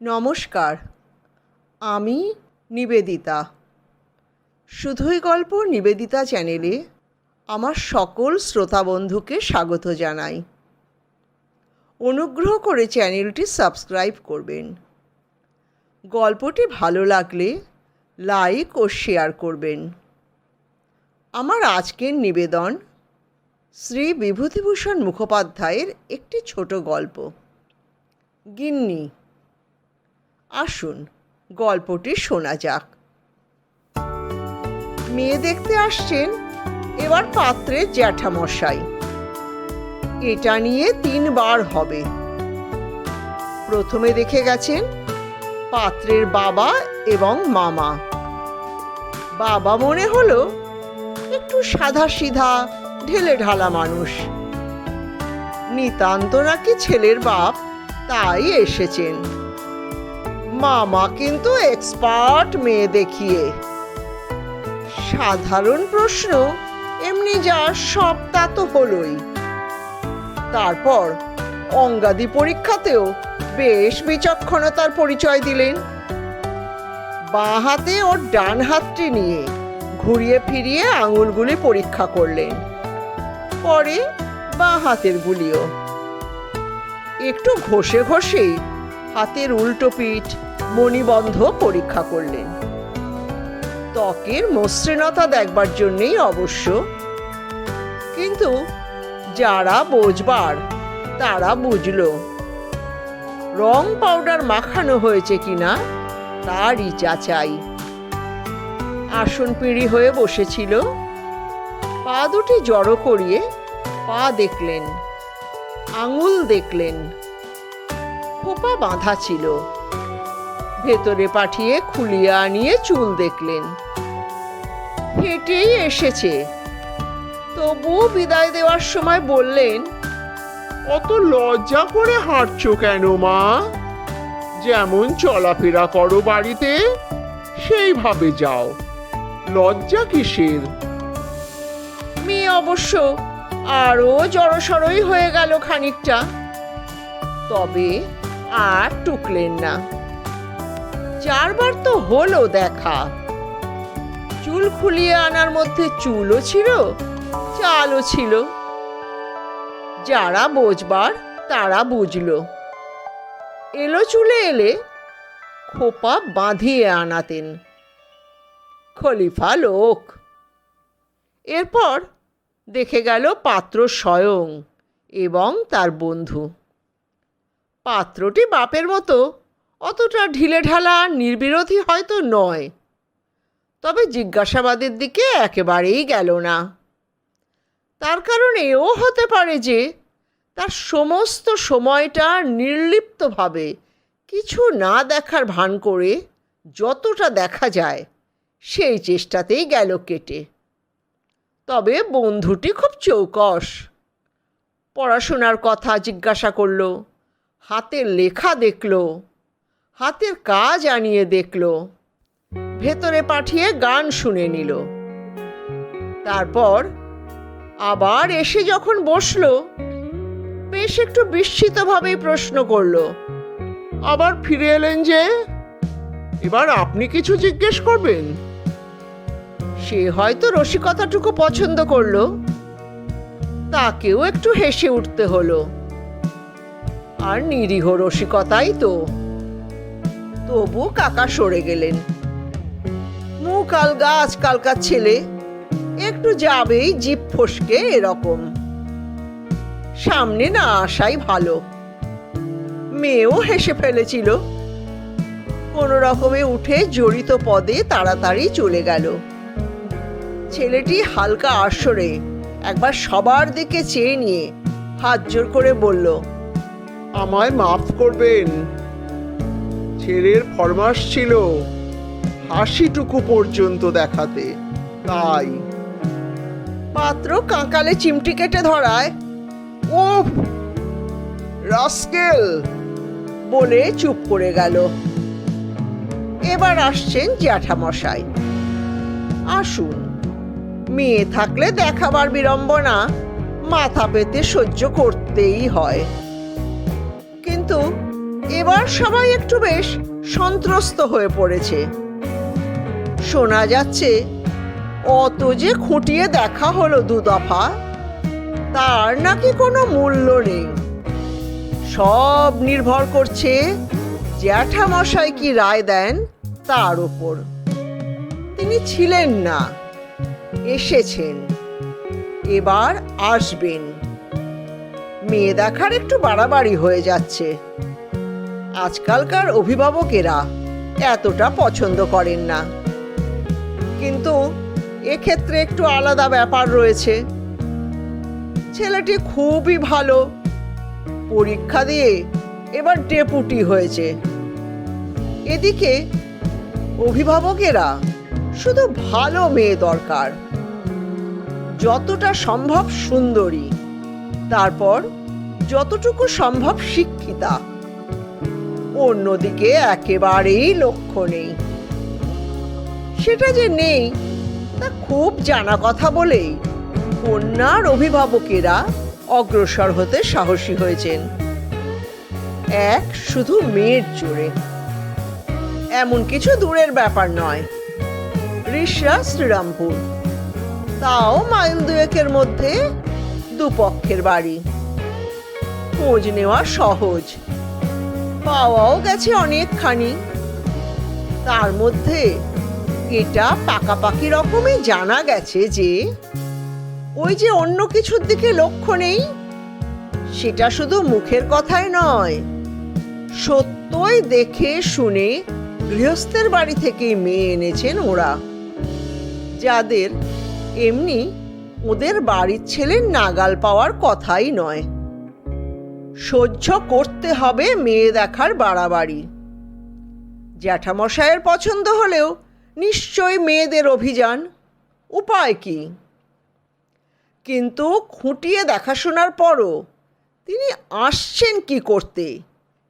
নমস্কার, আমি নিবেদিতা। শুধুই গল্প নিবেদিতা চ্যানেলে আমার সকল শ্রোতা বন্ধুকে স্বাগত জানাই। অনুগ্রহ করে চ্যানেলটি সাবস্ক্রাইব করবেন। গল্পটি ভালো লাগলে লাইক ও শেয়ার করবেন। আমার আজকের নিবেদন শ্রী বিভূতিভূষণ মুখোপাধ্যায়ের একটি ছোট গল্প। গিন্নি আসুন, গল্পটি শোনা যাক। মেয়ে দেখতে আসছেন, এবার পাত্রে জ্যাঠামশাই। এটা নিয়ে তিনবার হবে। প্রথমে দেখে গেছেন, পাত্রের বাবা এবং মামা। বাবা মনে হলো, একটু সাদা সিধা ঢেলে ঢালা মানুষ। নিতান্ত নাকি ছেলের বাপ তাই এসেছেন। মামা কিন্তু এক্সপার্ট মেয়ে দেখিয়ে। সাধারণ প্রশ্ন, এমনি যা সব তা তো হলোই। তারপর অঙ্গাদি পরীক্ষাতেও বেশ বিচক্ষণতার পরিচয় দিলেন। বাঁ হাতে ওর ডান হাতটি নিয়ে ঘুরিয়ে ফিরিয়ে আঙুলগুলি পরীক্ষা করলেন। পরে বাঁ হাতের গুলিও। একটু ঘষে ঘষেই হাতের উল্টো পিঠ মণিবন্ধ পরীক্ষা করলেন। ত্বকের মসৃণতা দেখবার জন্যেই অবশ্য। কিন্তু যারা বোঝবার, তারা বুঝল, রং পাউডার মাখানো হয়েছে কিনা তারই যাচাই আসন পিঁড়ি হয়ে বসেছিল। পা দুটি জড়ো করিয়ে পা দেখলেন, আঙুল দেখলেন, খোপা বাঁধা ছিল। ভেতরে পাঠিয়ে খুলিয়ে আনিয়ে চুল দেখলেন। হেঁটেই এসেছে। তবুও বিদায় দেওয়ার সময় বললেন, অত লজ্জা করে হাঁটছো কেন মা? যেমন চলাফেরা করো বাড়িতে, সেইভাবে যাও। লজ্জা কিসের? মেয়ে অবশ্য আরও জড়সড়ই হয়ে গেল খানিকটা। তবে আর টুকলেন না। চারবার তো হলো দেখা। চুল খুলিয়ে আনার মধ্যে চুলও ছিল, চালও ছিল। যারা বোঝবার, তারা বুঝলো। এলো চুলে এলে খোপা বাঁধিয়ে আনাতেন। খলিফা লোক। এরপর দেখে গেল পাত্র স্বয়ং এবং তার বন্ধু। পাত্রটি বাপের মতো অতটা ঢিলে ঢালা নির্বিরোধী হয়তো নয়। তবে জিজ্ঞাসাবাদের দিকে একেবারেই গেল না। তার কারণ এও হতে পারে যে, তার সমস্ত সময়টা নির্লিপ্তভাবে কিছু না দেখার ভান করে যতটা দেখা যায়, সেই চেষ্টাতেই গেল কেটে। তবে বন্ধুটি খুব চৌকস। পড়াশোনার কথা জিজ্ঞাসা করল হাতের লেখা দেখল হাতের কাজ আনিয়ে দেখল। ভেতরে পাঠিয়ে গান শুনে নিল। তারপর আবার এসে যখন বসল, বেশ একটু বিস্মিতভাবেই প্রশ্ন করল, আবার ফিরে এলেন যে? এবার আপনি কিছু জিজ্ঞেস করবেন? সে হয়তো রসিকতাটুকু পছন্দ করল। তাকেও একটু হেসে উঠতে হলো। আর নিরীহ রসিকতাই তো। তবু কাকা সরে গেলেন। মুখ আলগা আজকালকার ছেলে, একটু যাবেই জিপ ফসকে এরকম। সামনে না আসাই ভালো। মেয়েও হেসে ফেলেছিল। কোনো রকমে উঠে জড়িত পদে তাড়াতাড়ি চলে গেল। ছেলেটি হালকা আসরে একবার সবার দিকে চেয়ে নিয়ে হাত জোর করে বলল, আমায় মাফ করবেন। ছেলের ফরমাস ছিল। হাসিটুকু পর্যন্ত দেখাতে। তাই। পাত্র কাঁকালে চিমটি কেটে ধরায়। ওফ রাস্কেল! বলে চুপ করে গেল। এবার আসছেন জ্যাঠামশাই। আসুন। মেয়ে থাকলে দেখাবার বিড়ম্বনা। মাথা পেতে সহ্য করতেই হয়। কিন্তু এবার সবাই একটু বেশ সন্ত্রস্ত হয়ে পড়েছে। শোনা যাচ্ছে, অত যে খুঁটিয়ে দেখা হলো দু দফা, তার নাকি কোনো মূল্য নেই। সব নির্ভর করছে জ্যাঠামশাই কি রায় দেন তার উপর। তিনি ছিলেন না, এসেছেন, এবার আসবেন। মেয়ে দেখার একটু বাড়াবাড়ি হয়ে যাচ্ছে। আজকালকার অভিভাবকেরা এতটা পছন্দ করেন না। কিন্তু এক্ষেত্রে একটু আলাদা ব্যাপার রয়েছে। ছেলেটি খুবই ভালো। পরীক্ষা দিয়ে এবার ডেপুটি হয়েছে। এদিকে অভিভাবকেরা শুধু ভালো মেয়ে দরকার। যতটা সম্ভব সুন্দরী। তারপর যতটুকু সম্ভব শিক্ষিতা। অন্যদিকে একেবারেই লক্ষ্য নেই। সেটা যে নেই, তা খুব জানা কথা বলেই কন্যার অভিভাবকেরা অগ্রসর হতে সাহসী হয়েছেন। এক শুধু মেয়ের জোরে। এমন কিছু দূরের ব্যাপার নয়। ঋষা শ্রীরামপুর। তাও মাইল দুয়েকের মধ্যে দুপক্ষের বাড়ি। খোঁজ নেওয়া সহজ। পাওয়াও গেছে অনেকখানি। তার মধ্যে এটা পাকাপাকি রকমই জানা গেছে যে, ওই যে অন্য কিছুর দিকে লক্ষ্য নেই, সেটা শুধু মুখের কথাই নয়, সত্যই দেখে শুনে গৃহস্থের বাড়ি থেকে মেয়ে এনেছেন ওরা, যাদের এমনি ওদের বাড়ির ছেলের নাগাল পাওয়ার কথাই নয়। সহ্য করতে হবে মেয়ে দেখার বাড়াবাড়ি। জ্যাঠামশায়ের পছন্দ হলেও নিশ্চয় মেয়েদের অভিযান। উপায় কি? কিন্তু খুঁটিয়ে দেখাশোনার পরও তিনি আসছেন কি করতে?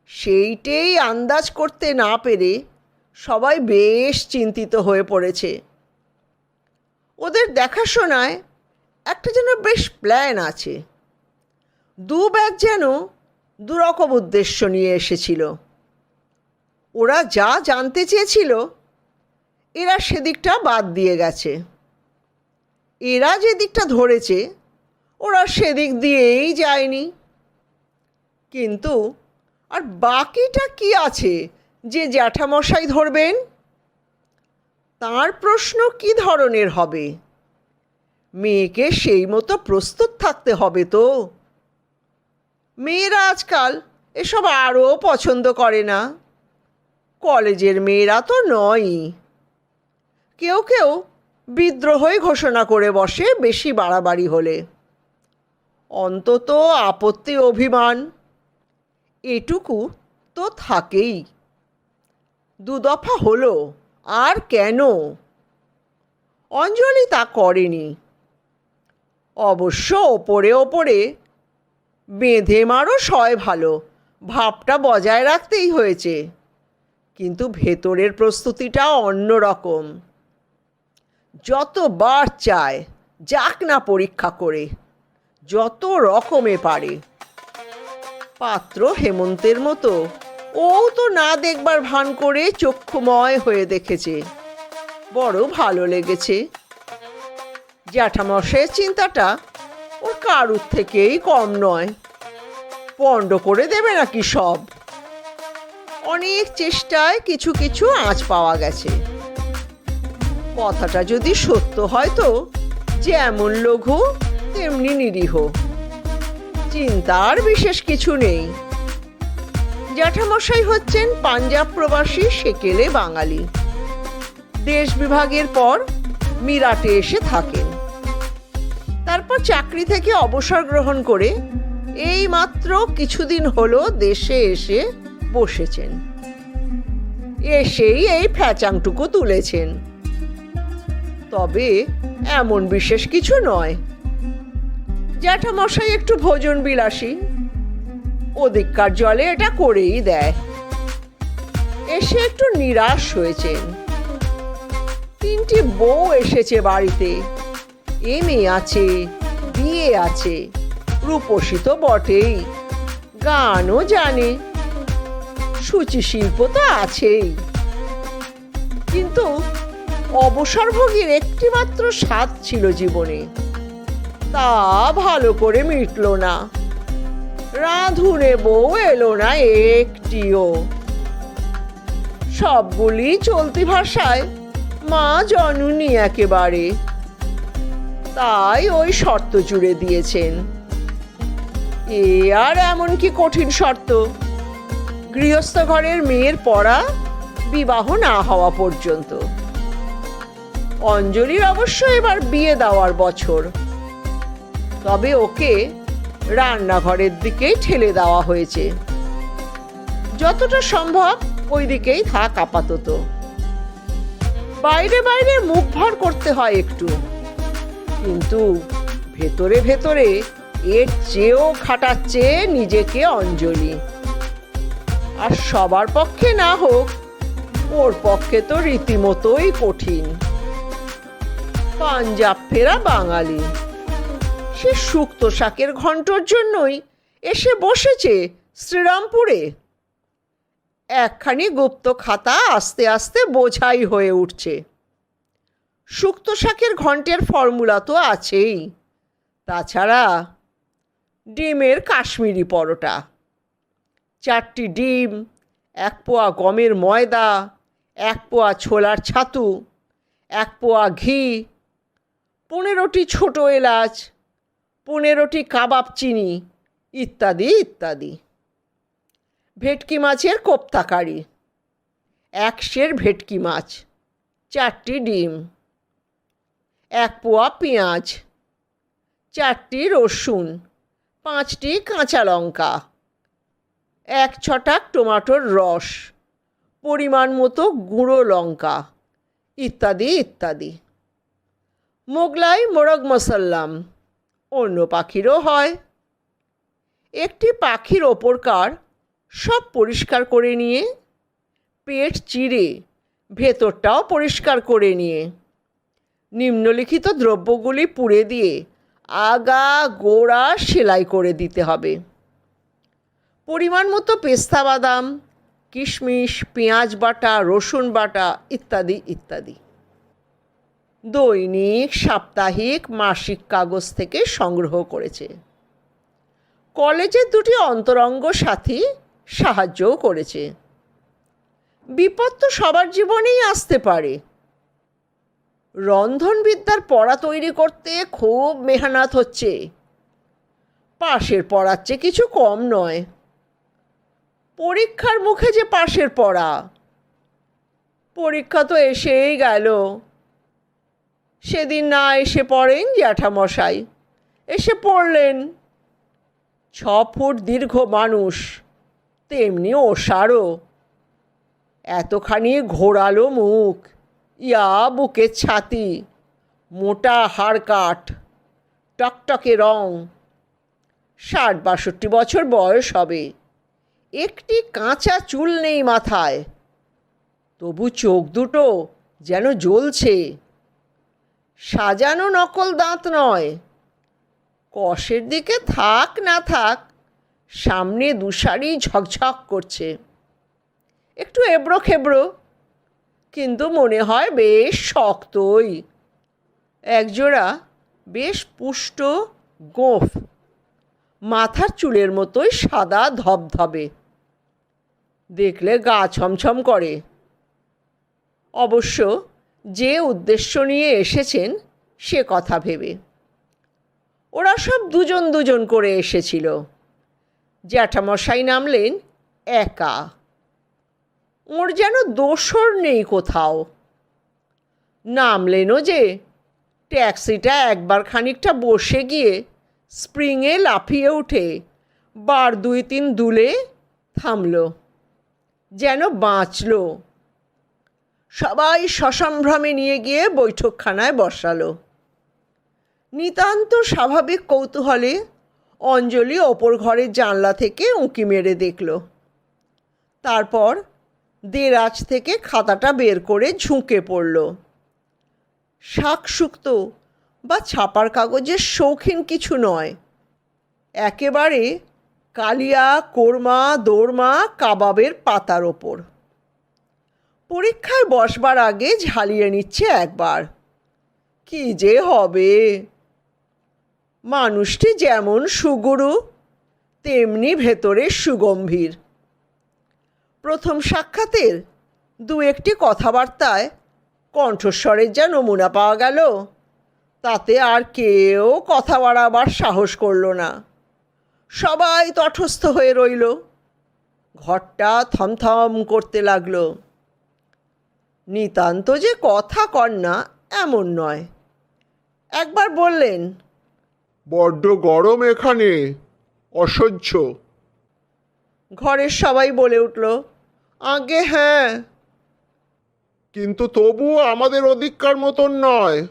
সেইটেই আন্দাজ করতে না পেরে সবাই বেশ চিন্তিত হয়ে পড়েছে। ওদের দেখাশোনায় একটা যেন বেশ প্ল্যান আছে। দু ব্যাগ যেন দুরকম উদ্দেশ্য নিয়ে এসেছিল। ওরা যা জানতে চেয়েছিল, এরা সেদিকটা বাদ দিয়ে গেছে। এরা যে দিকটা ধরেছে, ওরা সেদিক দিয়েই যায়নি। কিন্তু আর বাকিটা কি আছে যে জ্যাঠামশাই ধরবেন? তার প্রশ্ন কি ধরনের হবে? মেয়েকে সেই মতো প্রস্তুত থাকতে হবে তো? মেয়েরা আজকাল এসব আরও পছন্দ করে না। কলেজের মেয়েরা তো নয়ই। কেউ কেউ বিদ্রোহই ঘোষণা করে বসে বেশি বাড়াবাড়ি হলে। অন্তত আপত্তি অভিমান, এটুকু তো থাকেই। দুদফা হলো, আর কেন? অঞ্জলি তা করেনি। অবশ্য ওপরে ওপরে বেঁধে মারও সয় ভালো। ভাবটা বজায় রাখতেই হয়েছে। কিন্তু ভেতরের প্রস্তুতিটা অন্যরকম। যতবার চায়, যাক না পরীক্ষা করে। যত রকমে পারে। পাত্র হেমন্তের মতো। ও তো না দেখবার ভান করে চক্ষুময় হয়ে দেখেছে। বড় ভালো লেগেছে। জ্যাঠামশাইয়ের চিন্তাটা ওর কারুর থেকেই কম নয়। পণ্ড করে দেবে নাকি সব? অনেক চেষ্টায় কিছু কিছু আঁচ পাওয়া গেছে। কথাটা যদি সত্য হয় তো, যেমন লঘু, তেমনি নিরীহ। চিন্তার বিশেষ কিছু নেই। জ্যাঠামশাই হচ্ছেন পাঞ্জাব প্রবাসী সেকেলে বাঙালি। দেশ বিভাগের পর মিরাটে এসে থাকেন। তারপর চাকরি থেকে অবসর গ্রহণ করে এই মাত্র কিছুদিন হলো দেশে এসে বসেছেন। এসেই এই ফ্যাচাংটুকু তুলেছেন। তবে এমন বিশেষ কিছু নয়। জ্যাঠামশাই একটু ভোজন বিলাসী। ওদিককার জলে এটা করেই দেয়। এসে একটু নিরাশ হয়েছেন। তিনটি বউ এসেছে বাড়িতে। এমএ আছে বিয়ে আছে, রূপসী তো বটেই, গানও জানে সূচি শিল্প তো আছেই। কিন্তু অবসরভোগীর একটিমাত্র স্বাদ ছিল জীবনে, তা ভালো করে মিটল না। রাঁধুনে বউ এলো না একটিও। সবগুলি চলতি ভাষায় মা জননী একেবারে তাই ওই শর্ত জুড়ে দিয়েছেন। এ আর এমন কি কঠিন শর্ত? গৃহস্থ ঘরের মেয়ের পড়া বিবাহ না হওয়া পর্যন্ত। অঞ্জলির অবশ্য এবার বিয়ে দেওয়ার বছর। তবে ওকে রান্নাঘরের দিকেই ঠেলে দেওয়া হয়েছে। যতটা সম্ভব ওই দিকেই থাক আপাতত। বাইরে বাইরে মুখ ভার করতে হয় একটু। কিন্তু ভেতরে ভেতরে এর চেয়েও খাটাচ্ছে নিজেকে অঞ্জলি। আর সবার পক্ষে না হোক, ওর পক্ষে তো রীতিমতোই কঠিন। পাঞ্জাব ফেরা বাঙালি। সে শুক্ত শাকের ঘন্টর জন্যই এসে বসেছে শ্রীরামপুরে। একখানি গুপ্ত খাতা আস্তে আস্তে বোঝাই হয়ে উঠছে। শুক্ত শাকের ঘন্টের ফর্মুলা তো আছেই। তাছাড়া ডিমের কাশ্মীরি পরোটা, চারটি ডিম, এক পোয়া গমের ময়দা, এক পোয়া ছোলার ছাতু, এক পোয়া ঘি, পনেরোটি ছোট এলাচ, পনেরোটি কাবাব চিনি, ইত্যাদি ইত্যাদি। ভেটকি মাছের কোপ্তা কারি এক সের ভেটকি মাছ, চারটি ডিম। এক পোয়া পেঁয়াজ, চারটি রসুন, পাঁচটি কাঁচা লঙ্কা, এক ছটাক টমাটোর রস, পরিমাণ মতো গুঁড়ো লঙ্কা, ইত্যাদি ইত্যাদি। মোগলাই, মোরগ মশাল্লাম অন্য পাখিরও হয়। একটি পাখির ওপরকার সব পরিষ্কার করে নিয়ে, পেট চিরে ভেতরটাও পরিষ্কার করে নিয়ে নিম্নলিখিত দ্রব্যগুলি পুড়ে দিয়ে আগা, গোড়া সেলাই করে দিতে হবে। পরিমাণ মতো পেস্তা বাদাম, কিশমিশ, পেঁয়াজ বাটা, রসুন বাটা ইত্যাদি ইত্যাদি। দৈনিক, সাপ্তাহিক, মাসিক কাগজ থেকে সংগ্রহ করেছে। কলেজের দুটি অন্তরঙ্গ সাথী সাহায্যও করেছে। বিপদ তো সবার জীবনেই আসতে পারে। রন্ধনবিদ্যার পড়া তৈরি করতে খুব মেহনত হচ্ছে। পাশের পড়ার চেয়ে কিছু কম নয়। পরীক্ষার মুখে যে পাশের পড়া। পরীক্ষা তো এসেই গেল। সেদিন না এসে পড়েন জ্যাঠামশাই। এসে পড়লেন। ছ ফুট দীর্ঘ মানুষ, তেমনি ওষারও। এতখানি ঘোরালো মুখ। ইয়া বুকের ছাতি, মোটা হাড় কাঠ টকটকে রং। ষাট বাষট্টি বছর বয়স হবে। একটি কাঁচা চুল নেই মাথায়। তবু চোখ দুটো যেন জ্বলছে। সাজানো নকল দাঁত নয়। কষের দিকে থাক না থাক, সামনে দুসারি ঝকঝক করছে। একটু এবড়ো খেবড়ো কিন্তু মনে হয় বেশ শক্তই। একজোড়া বেশ পুষ্ট গোঁফ। মাথার চুলের মতোই সাদা ধবধবে। দেখলে গা ছমছম করে। অবশ্য যে উদ্দেশ্য নিয়ে এসেছেন সে কথা ভেবে। ওরা সব দুজন দুজন করে এসেছিল। জ্যাঠামশাই নামলেন একা। ওর যেন দোসর নেই কোথাও। নামলেনও যে, ট্যাক্সিটা একবার খানিকটা বসে গিয়ে স্প্রিংয়ে লাফিয়ে উঠে বার দুই তিন দুলে থামল, যেন বাঁচল। সবাই সসম্ভ্রমে নিয়ে গিয়ে বৈঠকখানায় বসালো। নিতান্ত স্বাভাবিক কৌতূহলে অঞ্জলি ওপর ঘরের জানলা থেকে উঁকি মেরে দেখল। তারপর দেরাজ থেকে খাতাটা বের করে ঝুঁকে পড়ল। শাক শুক্ত বা ছাপার কাগজের শৌখিন কিছু নয়। একেবারে কালিয়া, কোরমা, দোরমা, কাবাবের পাতার ওপর। পরীক্ষায় বসবার আগে ঝালিয়ে নিচ্ছে একবার। কি যে হবে? মানুষটি যেমন সুগুরু, তেমনি ভেতরে সুগম্ভীর। প্রথম সাক্ষাতের দু একটি কথাবার্তায় কণ্ঠস্বরের যা নমুনা পাওয়া গেল তাতে আর কেউ কথা বাড়াবার সাহস করল না। সবাই তটস্থ হয়ে রইল। ঘরটা থমথম করতে লাগল। নিতান্ত যে কথা কর না এমন নয়। একবার বললেন বড্ড গরম এখানে অসহ্য। ঘরের সবাই বলে উঠল আগে হ্যাঁ। কিন্তু তবুও আমাদের অধিকার মতন নয়।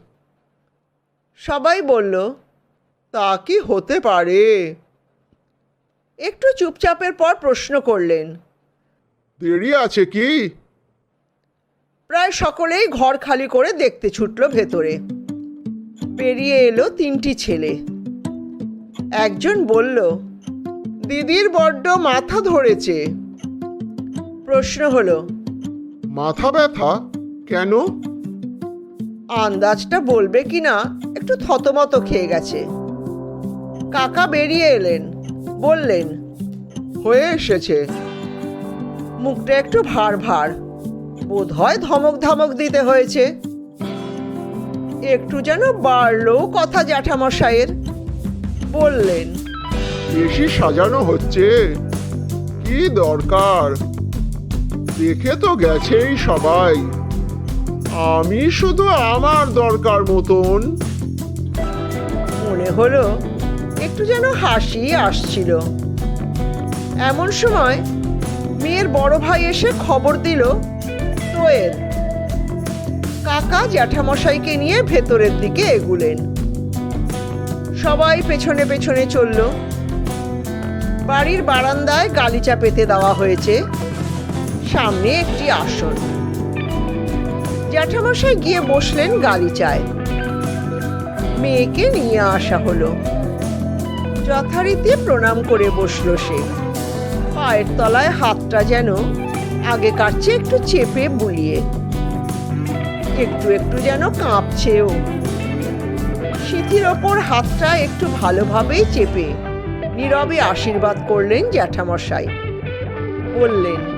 সবাই বলল তা কি হতে পারে? একটু চুপচাপের পর প্রশ্ন করলেন দেরি আছে কি? প্রায় সকলেই ঘর খালি করে দেখতে ছুটল ভেতরে। বেরিয়ে এলো তিনটি ছেলে। একজন বলল দিদির বড্ড মাথা ধরেছে। প্রশ্ন হলো মাথা ব্যথা? কেন? আন্দাজটা বলবে কি না একটু থতমত খেয়ে গেছে। কাকা বেরিয়ে এলেন বললেন হয়ে এসেছে। মুখটা একটু ভার ভার বোধ হয় ধমক ধমক দিতে হয়েছে। একটু যেন বাড়লো কথা জ্যাঠামশাইয়ের বললেন বেশি সাজানো হচ্ছে। কি দরকার? দেখে তো গেছেই সবাই। আমি শুধু আমার দরকার মতন। মনে হলো একটু যেন হাসি আসছিল। এমন সময় মেয়ের বড় ভাই এসে খবর দিল তোয়ের কাকা জ্যাঠামশাইকে নিয়ে ভেতরের দিকে এগুলেন। সবাই পেছনে পেছনে চলল। বাড়ির বারান্দায় গালিচা পেতে দেওয়া হয়েছে। সামনে একটি আসন জ্যাঠামশাই গিয়ে বসলেন গালিচায় মেয়েকে নিয়ে আসা হলো। যথারীতি প্রণাম করে বসল সে। পায়ের তলায় হাতটা যেন আগেকার চেয়ে একটু চেপে বুলিয়ে। একটু একটু যেন কাঁপছেও। সিথির ওপর হাতটা একটু ভালোভাবেই চেপে নীরবে আশীর্বাদ করলেন জ্যাঠামশাই। বললেন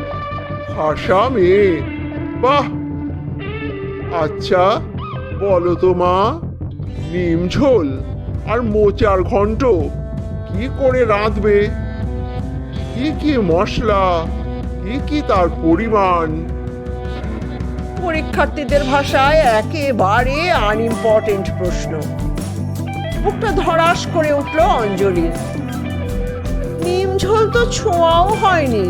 হাসা মেয়ে বাহ! আচ্ছা বলো তো মা, নিম ঝোল আর মোচার ঘন্ট কি করে রাঁধবে? কি কি মশলা? কি কি তার পরিমাণ? পরীক্ষার্থীদের ভাষায় একেবারে আনইম্পর্টেন্ট প্রশ্ন। বুকটা ধরাস করে উঠল অঞ্জলির নিম ঝোল তো ছোঁয়াও হয়নি।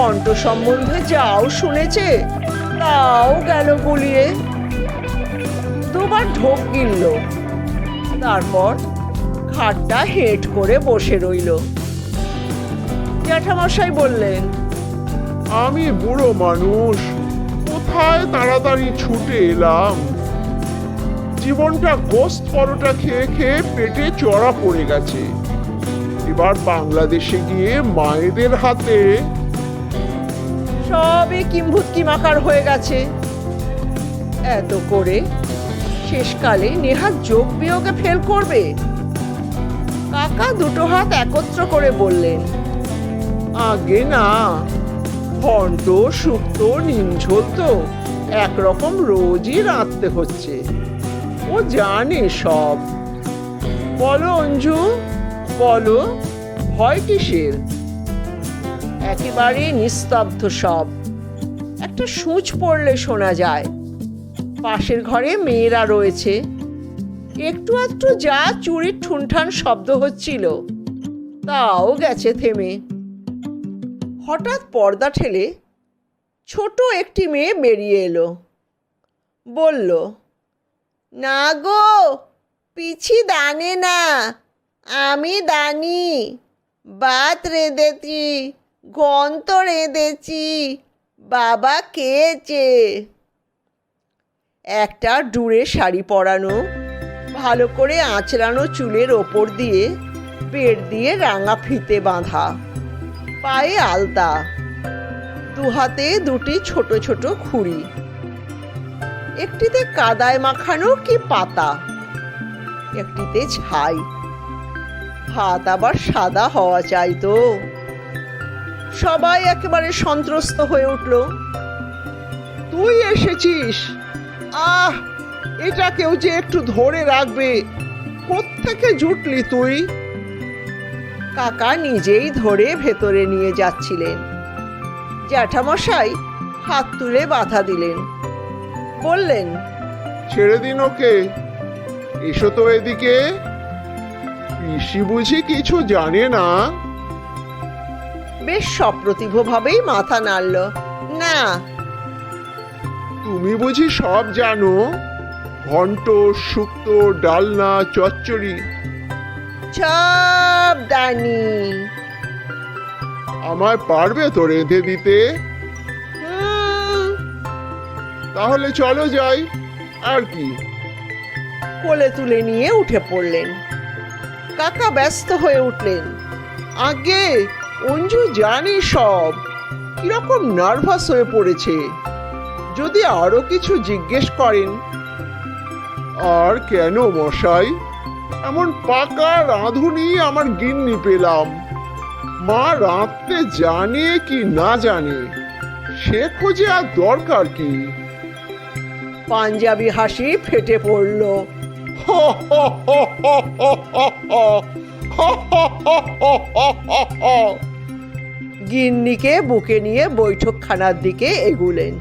ঘন্ট সম্বন্ধে যাও শুনেছে, তাও গেল গুলিয়ে দুবার ঢোক গিলল, তারপর খাটটা হেঁট করে বসে রইল। জ্যাঠামশাই বললেন, আমি বুড়ো মানুষ, কোথায় তাড়াতাড়ি ছুটে এলাম? জীবনটা গোস্ত পরোটা খেয়ে খেয়ে পেটে চড়া পড়ে গেছে। এবার বাংলাদেশে গিয়ে মায়েদের হাতে সবই কিম্ভূত মাকার হয়ে গেছে। এত করে শেষকালে নেহাত যোগ বিয়োগে ফেল করবে? কাকা দুটো হাত একত্র করে বললেন, আগে না ঘন্ট শুক্তো নিমঝোল তো একরকম রোজই রাঁধতে হচ্ছে। ও জানে সব। বলো অঞ্জু, বলো ভয় কিসের? একেবারে নিস্তব্ধ সব। একটা সূচ পড়লে শোনা যায়, পাশের ঘরে মেয়েরা রয়েছে। একটু একটু যা চুরির ঠুনঠান শব্দ হচ্ছিল, তাও গেছে থেমে। হঠাৎ পর্দা ঠেলে ছোট একটি মেয়ে বেরিয়ে এলো। বলল, না গো, পিছি দানে না, আমি দানি ভাত রেঁধেছি। গন্ত রেঁধেছি। বাবা খেয়েছে। একটা ডুরে শাড়ি পরানো, ভালো করে আঁচড়ানো চুলের ওপর দিয়ে পেট দিয়ে রাঙা ফিতে বাঁধা, পায়ে আলতা, দু হাতে দুটি ছোট ছোট খুঁড়ি। একটিতে কাদায় মাখানো কি পাতা, একটিতে ছাই। ভাত আবার সাদা হওয়া চাই তো। সবাই একেবারে সন্ত্রস্ত হয়ে উঠল। তুই এসেছিস? আহ, এটা কেউ যে একটু ধরে রাখবে। কোত্থেকে জুটলি তুই? কাকা নিজেই ধরে ভেতরে নিয়ে যাচ্ছিলেন। জ্যাঠামশাই হাত তুলে বাধা দিলেন। বললেন, ছেড়ে দিন ওকে। এসো তো এদিকে। পিসি বুঝি কিছু জানে না? বেশ সপ্রতিভভাবেই মাথা নাড়ল। না। তুমি বুঝি সব জানো? ঘন্ট শুক্তো ডালনা চচ্চড়ি। সব দানি আমায় পারবে তো রেঁধে দিতে? তাহলে চলো যাই। আর কি? কোলে তুলে নিয়ে উঠে পড়লেন। কাকা ব্যস্ত হয়ে উঠলেন। আগে অঞ্জু জানি সব কীরকম নার্ভাস হয়ে পড়েছে যদি আরও কিছু জিজ্ঞেস করেন আর কেন মশাই এমন পাকা রাঁধুনি আমার গিন্নি পেলাম মা রাঁধতে জানে কি না জানে সে খোঁজে আর দরকার কি পাঞ্জাবি হাসি ফেটে পড়ল গিন্নিকে বুকে নিয়ে বৈঠকখানার দিকে এগুলেন।